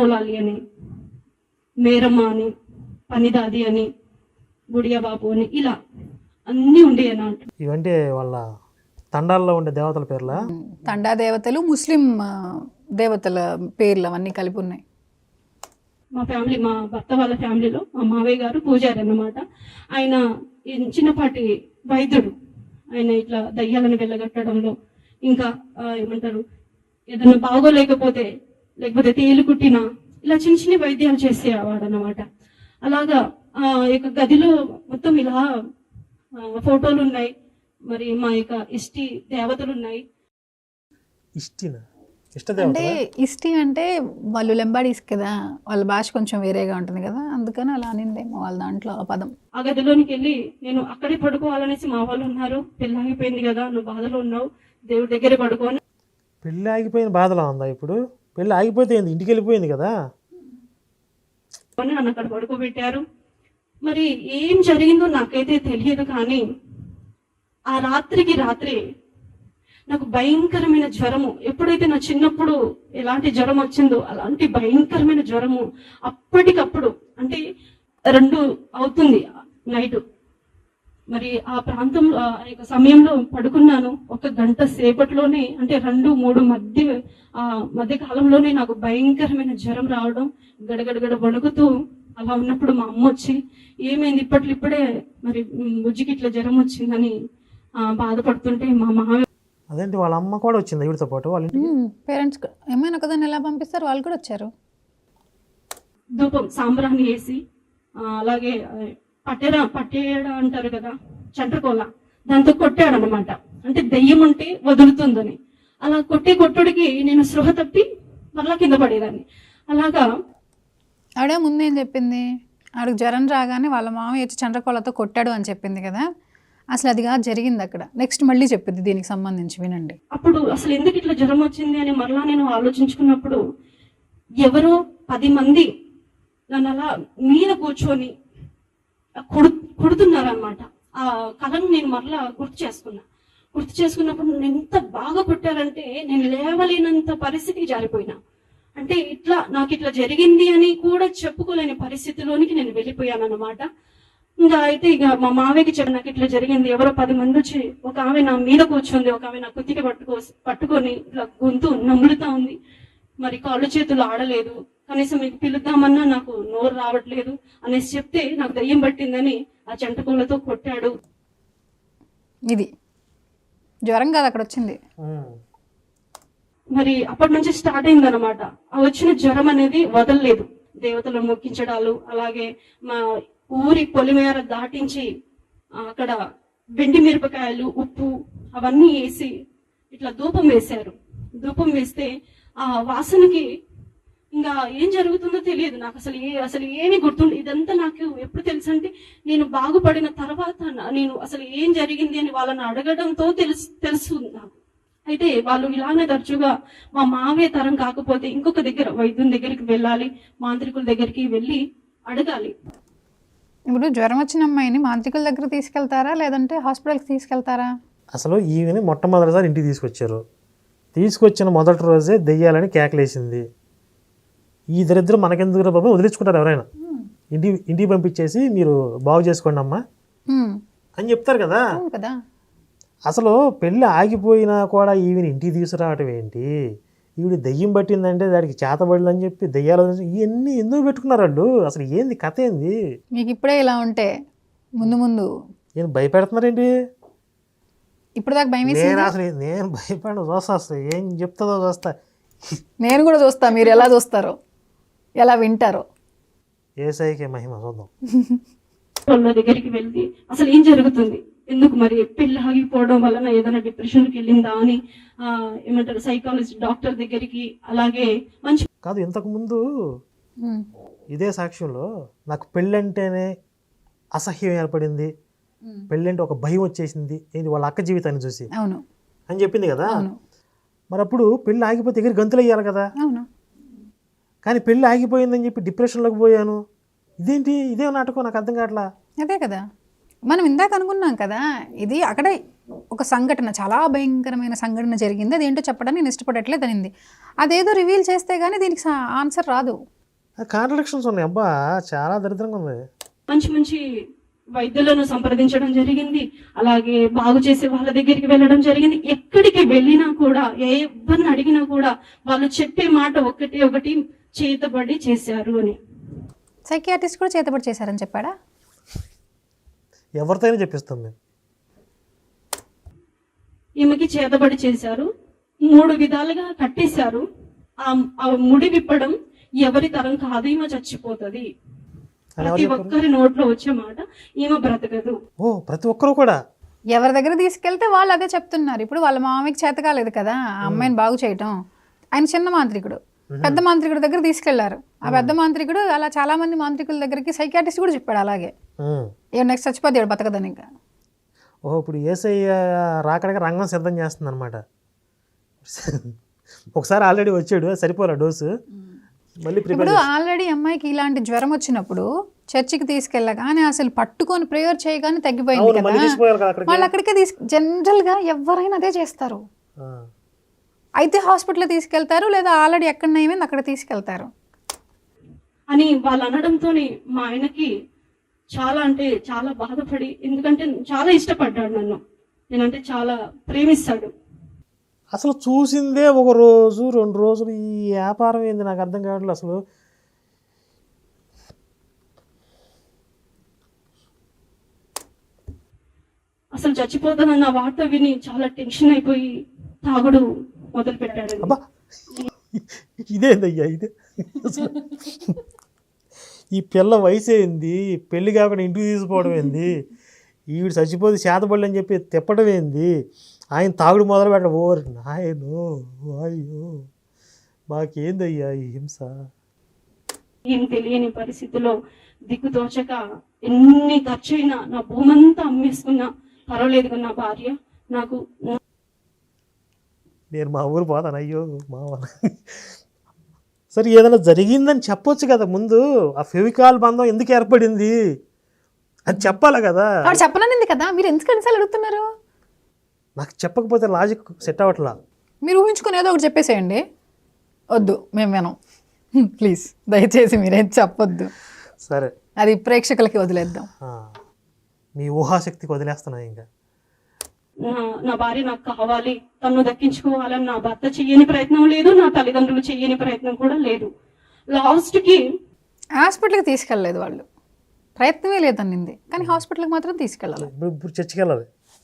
మూలాలి అని మేరమ్మ అని పనిదాది అని గుడియా బాబు అని ఇలా అన్నీ ఉండేవి అన్నమాట ఇవంటే వాళ్ళ తండాల్లో ఉండే దేవతల పేర్లా? తండా దేవతలు ముస్లిం దేవతల పేర్లు అవన్నీ కలిపి ఉన్నాయి. మా ఫ్యామిలీ మా భర్త వాళ్ళ ఫ్యామిలీలో మా మావయ్య గారు పూజారి అన్నమాట ఆయన చిన్నపాటి వైద్యుడు. ఆయన ఇట్లా దయ్యాలను వెళ్ళగట్టడంలో ఇంకా ఏమంటారు ఏదైనా బాగోలేకపోతే లేకపోతే తేలు కుట్టిన ఇలా చిన్న చిన్న వైద్యాలు చేసేవాడు అన్నమాట అలాగా ఆ యొక్క గదిలో మొత్తం ఇలా ఫోటోలు ఉన్నాయి మరి మా యొక్క ఇష్టి దేవతలు ఉన్నాయి అంటే ఇష్టి అంటే వాళ్ళు లెంబాడీస్ కదా వాళ్ళ భాష కొంచెం వేరేగా ఉంటుంది కదా అందుకని అలా అనిందేమో వాళ్ళ దాంట్లో ఆ పదం. ఆ గదిలోనికి వెళ్ళి నేను అక్కడే పడుకోవాలనేసి మా వాళ్ళు ఉన్నారు. పెళ్ళాగిపోయింది కదా నువ్వు బాధలో ఉన్నావు. దేవుడి దగ్గర పడుకోని పెళ్ళి ఆగిపోయిన బాధలా ఉందా ఇప్పుడు? పెళ్ళి ఆగిపోతే ఇంటికి వెళ్ళిపోయింది కదా నన్ను అక్కడ పడుకోబెట్టారు. మరి ఏం జరిగిందో నాకైతే తెలియదు కానీ ఆ రాత్రికి రాత్రి నాకు భయంకరమైన జ్వరము. ఎప్పుడైతే నా చిన్నప్పుడు ఎలాంటి జ్వరం వచ్చిందో అలాంటి భయంకరమైన జ్వరము అప్పటికప్పుడు అంటే రెండు అవుతుంది నైట్. మరి ఆ ప్రాంతంలో ఆ యొక్క సమయంలో పడుకున్నాను. ఒక గంట సేపట్లోనే అంటే రెండు మూడు మధ్య ఆ మధ్య కాలంలోనే నాకు భయంకరమైన జ్వరం రావడం గడగడగడ వణుకుతూ అలా ఉన్నప్పుడు మా అమ్మ వచ్చి ఏమైంది? ఇప్పట్లో ఇప్పుడే మరి బుజ్జికి ఇట్లా జ్వరం వచ్చిందని ఆ, బాధపడుతుంటే మా మామ అదేంటి? వాళ్ళ అమ్మ కూడా వచ్చింది వీడితో పాటు? వాళ్ళ పేరెంట్స్ ఏమైనా ఒకదాన్ని ఎలా పంపిస్తారు? వాళ్ళు కూడా వచ్చారు. ధూపం సాంబ్రాన్ని వేసి అలాగే పట్టెర పట్టేడ అంటారు కదా చంట్రకోల దాంతో కొట్టాడు అనమాట అంటే దెయ్యం ఉంటే వదులుతుందని. అలా కొట్టే కొట్టుడికి నేను స్పృహ తప్పి మరలా కింద పడేదాన్ని. అలాగా ఆవిడ ముందేం చెప్పింది? ఆవిడకి జ్వరం రాగానే వాళ్ళ మామయ్య వచ్చి చంద్రకోలతో కొట్టాడు అని చెప్పింది కదా. అసలు అది కాదు జరిగింది అక్కడ. నెక్స్ట్ మళ్ళీ చెప్పింది దీనికి సంబంధించి వినండి. అప్పుడు అసలు ఎందుకు ఇట్లా జ్వరం వచ్చింది అని మరలా నేను ఆలోచించుకున్నప్పుడు ఎవరో పది మంది నన్ను అలా మీద కూర్చొని కొడు కొడుతున్నారనమాట ఆ కళను నేను మరలా గుర్తు చేసుకున్నా. గుర్తు చేసుకున్నప్పుడు నన్ను ఎంత బాగా కొట్టారంటే నేను లేవలేనంత పరిస్థితికి జారిపోయినా. అంటే ఇట్లా నాకు ఇట్లా జరిగింది అని కూడా చెప్పుకోలేని పరిస్థితిలోనికి నేను వెళ్ళిపోయాను అనమాట ఇంకా అయితే ఇక మా మావయ్యకి చెప్పి నాకు ఇట్లా జరిగింది ఎవరో పది మంది వచ్చి ఒక ఆమె నా మీద కూర్చుంది ఒక ఆమె నా కుత్తికి పట్టుకో పట్టుకొని ఇట్లా గొంతు నములుతా ఉంది. మరి కాళ్ళు చేతులు ఆడలేదు. కనీసం మీకు పిలుద్దామన్నా నాకు నోరు రావట్లేదు అనేసి చెప్తే నాకు దయ్యం పట్టిందని ఆ చెంటకూలతో కొట్టాడు. ఇది జ్వరం కాదు అక్కడ వచ్చింది. మరి అప్పటి నుంచి స్టార్ట్ అయింది అనమాట ఆ వచ్చిన జ్వరం అనేది వదలలేదు. దేవతలను మొక్కించడాలు అలాగే మా ఊరి పొలిమేర దాటించి అక్కడ వెండి మిరపకాయలు ఉప్పు అవన్నీ వేసి ఇట్లా ధూపం వేశారు. ధూపం వేస్తే ఆ వాసనకి ఇంకా ఏం జరుగుతుందో తెలియదు. నాకు అసలు ఏ అసలు ఏమి గుర్తుండే ఇదంతా నాకు ఎప్పుడు తెలుసు అంటే నేను బాగుపడిన తర్వాత నేను అసలు ఏం జరిగింది అని వాళ్ళని అడగడంతో తెలుసు తెలుసు నాకు. అయితే వాళ్ళు ఇలానే తరచుగా మా మావే తరం కాకపోతే ఇంకొక దగ్గర వైద్యుని దగ్గరికి వెళ్ళాలి మాంత్రికుల దగ్గరికి వెళ్ళి అడగాలి. ఇప్పుడు జ్వరం వచ్చిన అమ్మాయిని మాంత్రికుల దగ్గర తీసుకెళ్తారా? లేదంటే హాస్పిటల్కి తీసుకెళ్తారా? అసలు ఈమెని మొట్టమొదటిసారి ఇంటికి తీసుకొచ్చారు. తీసుకొచ్చిన మొదటి రోజే దెయ్యాలని కేకలేసింది. ఈ దరిద్రం మనకెందుకు బాబు? వదిలించుకుంటారు ఎవరైనా. ఇంటి ఇంటికి పంపించేసి మీరు బాగు చేసుకోండి అమ్మా. అని చెప్తారు కదా. అసలు పెళ్ళి ఆగిపోయినా కూడా ఈవిని ఇంటికి తీసుకురావటం ఏంటి? ఈవిడ దెయ్యం పట్టిందంటే దానికి చేతబడులు అని చెప్పి దెయ్యాలు ఇవన్నీ ఎందుకు పెట్టుకున్నారు వాళ్ళు? అసలు ఏంది కథ ఏంది? మీకు ఇప్పుడే ఇలా ఉంటే ముందు ముందు. నేను భయపెడుతున్నారేంటి? ఇప్పుడు దాకా భయం నేను అసలు నేను భయపడ చూస్తా అసలు. ఏం చెప్తుందో చూస్తా. నేను కూడా చూస్తా మీరు ఎలా చూస్తారో. ఎలా వింటారో. ఏసైకే మహిమ చూద్దాం వాళ్ళ దగ్గరికి వెళ్ళి అసలు ఏం జరుగుతుంది? ఎందుకు మరి పెళ్ళి ఆగిపోవడం వలన ఏదైనా డిప్రెషన్కి వెళ్ళిందా అని ఆ, ఏమంటారు సైకాలజిస్ట్ డాక్టర్ దగ్గరికి అలాగే మంచి కాదు ఇంతకుముందు హ్మ్. ఇదే సాక్ష్యంలో నాకు పెళ్ళంటేనే అసహ్యం ఏర్పడింది. పెళ్ళంటే ఒక భయం వచ్చేసింది. ఏంటి వాళ్ళ అక్క జీవితాన్ని చూసి అవును. అని చెప్పింది కదా? అవును. మరి అప్పుడు పెళ్ళి ఆగిపోతే దగ్గర గంతులు అయ్యాలి కదా? అవును. కానీ పెళ్ళి ఆగిపోయిందని చెప్పి డిప్రెషన్లోకి పోయాను. ఇదేంటి? ఇదే నాటకం నాకు అర్థం కావట్లా? అదే కదా. మనం ఇందాక అనుకున్నాం కదా ఇది అక్కడే ఒక సంఘటన చాలా భయంకరమైన సంఘటన జరిగింది. అదేంటో చెప్పడానికి నేను ఇష్టపడట్లేదు అనింది. అదేదో రివీల్ చేస్తే కానీ దీనికి ఆన్సర్ రాదు. కాంట్రడిక్షన్స్ ఉన్నాయి. అబ్బా చాలా దరిద్రంగా ఉంది. మంచి మంచి వైద్యులను సంప్రదించడం జరిగింది. అలాగే బాగు చేసే వాళ్ళ దగ్గరికి వెళ్ళడం జరిగింది. ఎక్కడికి వెళ్ళినా కూడా ఏ ఎవరిని అడిగినా కూడా వాళ్ళు చెప్పే మాట ఒకటి ఒకటి చేతబడి చేశారు అని. సైకియాట్రిస్ట్ కూడా చేతబడి చేశారని చెప్పాడా? ఎవరితో అయినా చెప్పిస్తాం మేము. ఈమెకి చేతబడి చేశారు. మూడు విధాలుగా కట్టేశారు. ఆ ముడి విప్పడం ఎవరి తరం కాదు ఈమె చచ్చిపోతది. ప్రతి? ఒక్కరి నోట్లో వచ్చే మాట ఈమె బ్రతకదు. ఓ ప్రతి ఒక్కరు కూడా? ఎవరి దగ్గర తీసుకెళ్తే వాళ్ళు అదే చెప్తున్నారు. ఇప్పుడు వాళ్ళ మామయ్యకి చేత కాలేదు కదా ఆ అమ్మాయిని బాగు చేయటం. ఆయన చిన్న మాంత్రికుడు. పెద్ద మాంత్రికుడు దగ్గర తీసుకెళ్ళారు. ఆ పెద్ద మాంత్రికుడు అలా చాలా మంది మాంత్రికుల దగ్గరికి సైకాటిస్ట్ కూడా చెప్పాడు అలాగే. ఏ నెక్స్ట్ చచ్చిపోతాడు బతకదని ఇంకా. ఓహో ఇప్పుడు ఏసఐ రాకడానికి రంగం సిద్ధం చేస్తుంది అనమాట ఒకసారి ఆల్రెడీ వచ్చాడు సరిపోలే డోసు. మళ్ళీ ఇప్పుడు ఆల్రెడీ అమ్మాయికి ఇలాంటి జ్వరం వచ్చినప్పుడు చర్చికి తీసుకెళ్ళగానే అసలు పట్టుకొని ప్రేయర్ చేయగానే తగ్గిపోయింది కదా. వాళ్ళు అక్కడికే. తీసు జనరల్గా ఎవరైనా అదే చేస్తారు. అయితే హాస్పిటల్ తీసుకెళ్తారు లేదా ఆల్రెడీ ఎక్కడ నయమైంది అక్కడ తీసుకెళ్తారు? అని వాళ్ళు అనడంతోనే మా ఆయనకి చాలా అంటే చాలా బాధపడి ఎందుకంటే చాలా ఇష్టపడ్డాడు నన్ను. నేనంటే చాలా ప్రేమిస్తాడు. అసలు చూసిందే ఒక రోజు రెండు రోజులు ఈ వ్యాపారం ఏంది నాకు అర్థం కావట్లేదు అసలు. అసలు చచ్చిపోతానన్న వార్త విని చాలా టెన్షన్ అయిపోయి తాగుడు మొదలు పెట్టాడు అబ్బా ఇదేందయ్యా ఇదే. ఈ పిల్ల వయసు ఏంది? పెళ్ళి కాకుండా ఇంటికి తీసుకోవడం ఏంది? ఈవిడ చచ్చిపోతే చేతబడి అని చెప్పి తిప్పడం ఏంది? ఆయన తాగుడు మొదలు పెట్టడం. ఓరి నాయను అయ్యో. మాకేందయ్యా ఈ హింస? ఏం తెలియని పరిస్థితిలో దిక్కుతోచక ఎన్ని ఖర్చు అయినా నా భూమంతా అమ్మేసుకున్నా. పర్వాలేదు నా భార్య నాకు నేను మా ఊరు పోతాను. అయ్యో మావ. సరే ఏదైనా జరిగిందని చెప్పొచ్చు కదా ముందు. ఆ ఫెవికాల్ బంధం ఎందుకు ఏర్పడింది? అది చెప్పాలి కదా. చెప్పననింది కదా. మీరు ఎందుకు ఎన్నిసార్లు అడుగుతున్నారు? నాకు చెప్పకపోతే లాజిక్ సెట్ అవ్వట్లా. మీరు ఊహించుకుని ఏదో ఒకటి చెప్పేసేయండి. వద్దు మేము వినం. ప్లీజ్ దయచేసి మీరేం చెప్పొద్దు. సరే. అది ప్రేక్షకులకి వదిలేద్దాం. మీ ఊహాశక్తికి వదిలేస్తున్నా ఇంకా. నా నా భార్య నాకు కావాలి. తను దక్కించుకోవాలని నా భర్త చెయ్యని ప్రయత్నం లేదు నా తల్లిదండ్రులు చెయ్యని ప్రయత్నం కూడా లేదు. లాస్ట్కి హాస్పిటల్కి తీసుకెళ్ళలేదు వాళ్ళు. ప్రయత్నమే లేదనింది కానీ హాస్పిటల్కి మాత్రం తీసుకెళ్ళాలి. ఇప్పుడు ఇప్పుడు చర్చికి వెళ్ళాలి